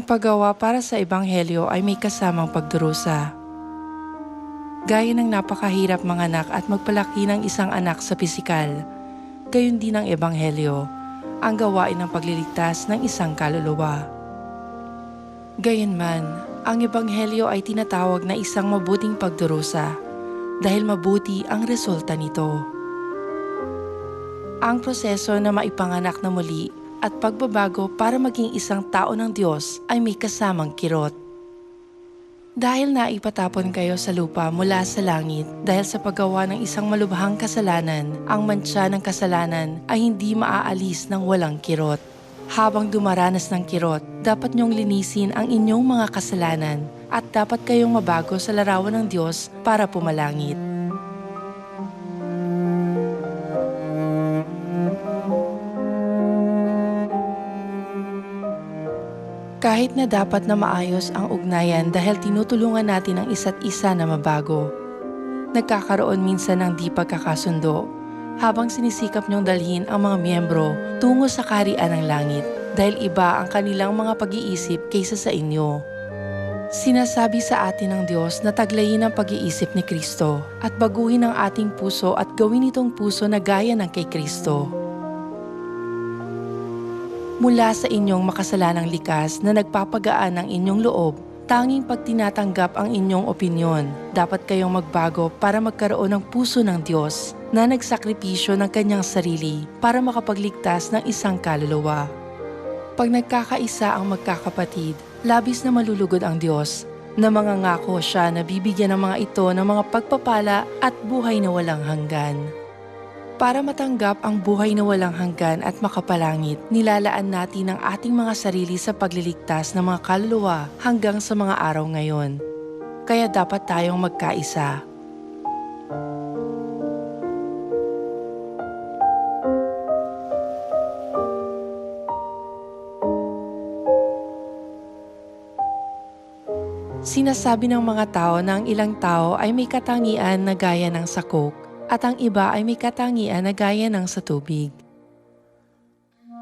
Ang paggawa para sa Ebanghelyo ay may kasamang pagdurusa. Gaya ng napakahirap manganak at magpalaki ng isang anak sa pisikal, gayon din ang Ebanghelyo, ang gawain ng pagliligtas ng isang kaluluwa. Gayunman, ang Ebanghelyo ay tinatawag na isang mabuting pagdurusa dahil mabuti ang resulta nito. Ang proseso na maipanganak na muli at pagbabago para maging isang tao ng Diyos ay may kasamang kirot. Dahil naipatapon kayo sa lupa mula sa langit dahil sa paggawa ng isang malubhang kasalanan, ang mantsa ng kasalanan ay hindi maaalis ng walang kirot. Habang dumaranas ng kirot, dapat niyong linisin ang inyong mga kasalanan at dapat kayong mabago sa larawan ng Diyos para pumalangit. Kahit na dapat na maayos ang ugnayan dahil tinutulungan natin ang isa't isa na mabago. Nagkakaroon minsan ng di pagkakasundo habang sinisikap niyong dalhin ang mga miyembro tungo sa karian ng langit dahil iba ang kanilang mga pag-iisip kaysa sa inyo. Sinasabi sa atin ng Diyos na taglayin ang pag-iisip ni Kristo at baguhin ang ating puso at gawin itong puso na gaya ng kay Kristo mula sa inyong makasalanang likas na nagpapagaan ng inyong loob, tanging pag tinatanggap ang inyong opinyon, dapat kayong magbago para magkaroon ng puso ng Diyos na nagsakripisyo ng kanyang sarili para makapagligtas ng isang kaluluwa. Pag nagkakaisa ang magkakapatid, labis na malulugod ang Diyos na mangangako siya na bibigyan ng mga ito ng mga pagpapala at buhay na walang hanggan. Para matanggap ang buhay na walang hanggan at makapalangit, nilalaan natin ang ating mga sarili sa pagliligtas ng mga kaluluwa hanggang sa mga araw ngayon. Kaya dapat tayong magkaisa. Sinasabi ng mga tao na ang ilang tao ay may katangian na gaya ng sakok at ang iba ay may katangian na gaya ng sa tubig.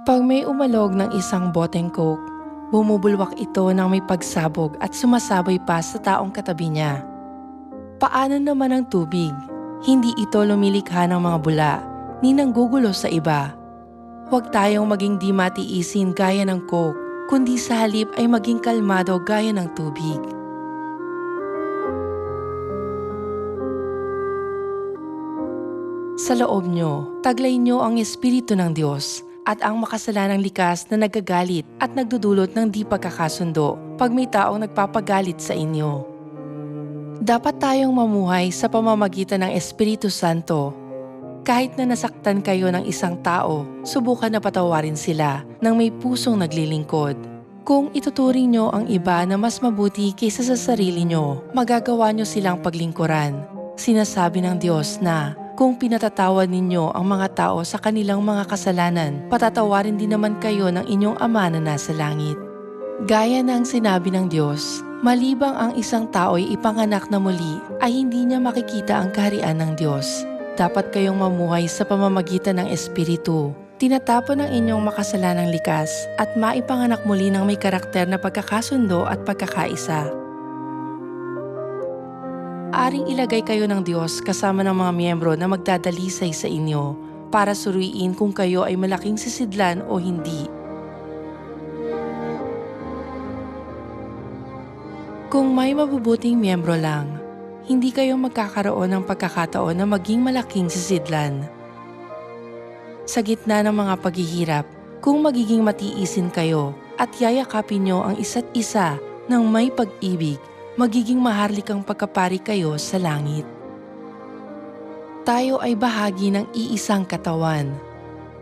Pag may umalog ng isang boteng coke, bumubulwak ito ng may pagsabog at sumasabay pa sa taong katabi niya. Paano naman ang tubig? Hindi ito lumilikha ng mga bula, ni nanggugulo sa iba. Huwag tayong maging di matiisin gaya ng coke, kundi sa halip ay maging kalmado gaya ng tubig. Sa loob nyo, taglay nyo ang Espiritu ng Diyos at ang makasalanang likas na nagagalit at nagdudulot ng di pagkakasundo pag may taong nagpapagalit sa inyo. Dapat tayong mamuhay sa pamamagitan ng Espiritu Santo. Kahit na nasaktan kayo ng isang tao, subukan na patawarin sila ng may pusong naglilingkod. Kung ituturing nyo ang iba na mas mabuti kaysa sa sarili nyo, magagawa nyo silang paglingkuran. Sinasabi ng Diyos na kung pinatatawad ninyo ang mga tao sa kanilang mga kasalanan, patatawarin din naman kayo ng inyong Ama na nasa langit. Gaya ng sinabi ng Diyos, malibang ang isang tao'y ipanganak na muli ay hindi niya makikita ang kaharian ng Diyos. Dapat kayong mamuhay sa pamamagitan ng Espiritu. Tinatapon ang inyong makasalanang likas at maipanganak muli ng may karakter na pagkakasundo at pagkakaisa. Aring ilagay kayo ng Diyos kasama ng mga miyembro na magdadalisay sa inyo para suriin kung kayo ay malaking sisidlan o hindi. Kung may mabubuting miyembro lang, hindi kayo magkakaroon ng pagkakataon na maging malaking sisidlan. Sa gitna ng mga paghihirap, kung magiging matiisin kayo at yayakapin nyo ang isa't isa ng may pag-ibig, magiging maharlikang pagkapari kayo sa langit. Tayo ay bahagi ng iisang katawan.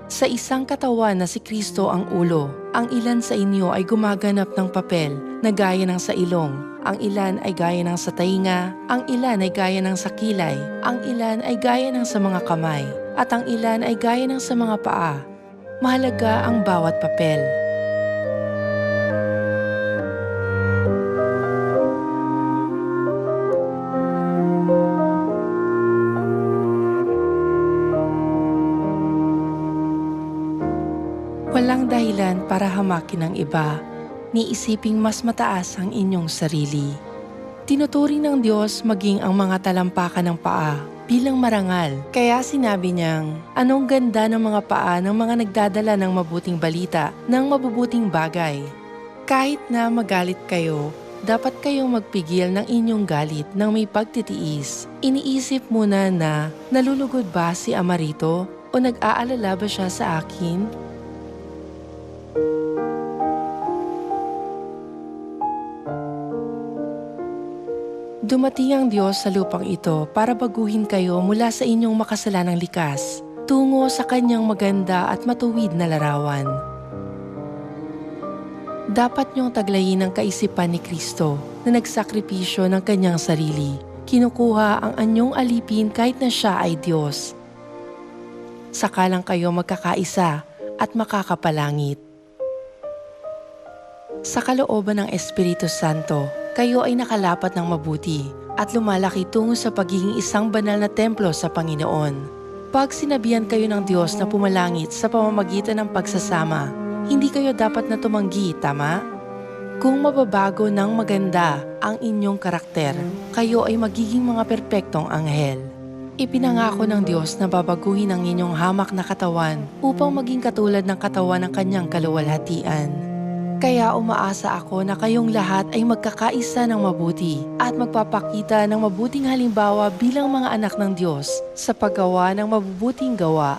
Sa isang katawan na si Kristo ang ulo, ang ilan sa inyo ay gumaganap ng papel na gaya ng sa ilong, ang ilan ay gaya ng sa tainga, ang ilan ay gaya ng sa kilay, ang ilan ay gaya ng sa mga kamay, at ang ilan ay gaya ng sa mga paa. Mahalaga ang bawat papel. Dahilan para hamakin ang iba. niisiping mas mataas ang inyong sarili. Tinuturing ng Diyos maging ang mga talampakan ng paa bilang marangal. Kaya sinabi niyang, anong ganda ng mga paa ng mga nagdadala ng mabuting balita, ng mabubuting bagay. Kahit na magalit kayo, dapat kayong magpigil ng inyong galit ng may pagtitiis. Iniisip muna na nalulugod ba si Amarito o nag-aalala ba siya sa akin? Dumating ang Diyos sa lupang ito para baguhin kayo mula sa inyong makasalanang likas tungo sa kanyang maganda at matuwid na larawan. Dapat niyong taglayin ang kaisipan ni Kristo na nagsakripisyo ng kanyang sarili. Kinukuha ang anyong alipin kahit na siya ay Diyos. Saka lang kayo magkakaisa at makakapalangit. Sa kalooban ng Espiritu Santo, kayo ay nakalapat ng mabuti at lumalaki tungo sa pagiging isang banal na templo sa Panginoon. Pag sinabihan kayo ng Diyos na pumalangit sa pamamagitan ng pagsasama, hindi kayo dapat na tumanggi, tama? Kung mababago ng maganda ang inyong karakter, kayo ay magiging mga perpektong anghel. Ipinangako ng Diyos na babaguhin ang inyong hamak na katawan upang maging katulad ng katawan ng kanyang kaluwalhatian. Kaya umaasa ako na kayong lahat ay magkakaisa ng mabuti at magpapakita ng mabuting halimbawa bilang mga anak ng Diyos sa paggawa ng mabubuting gawa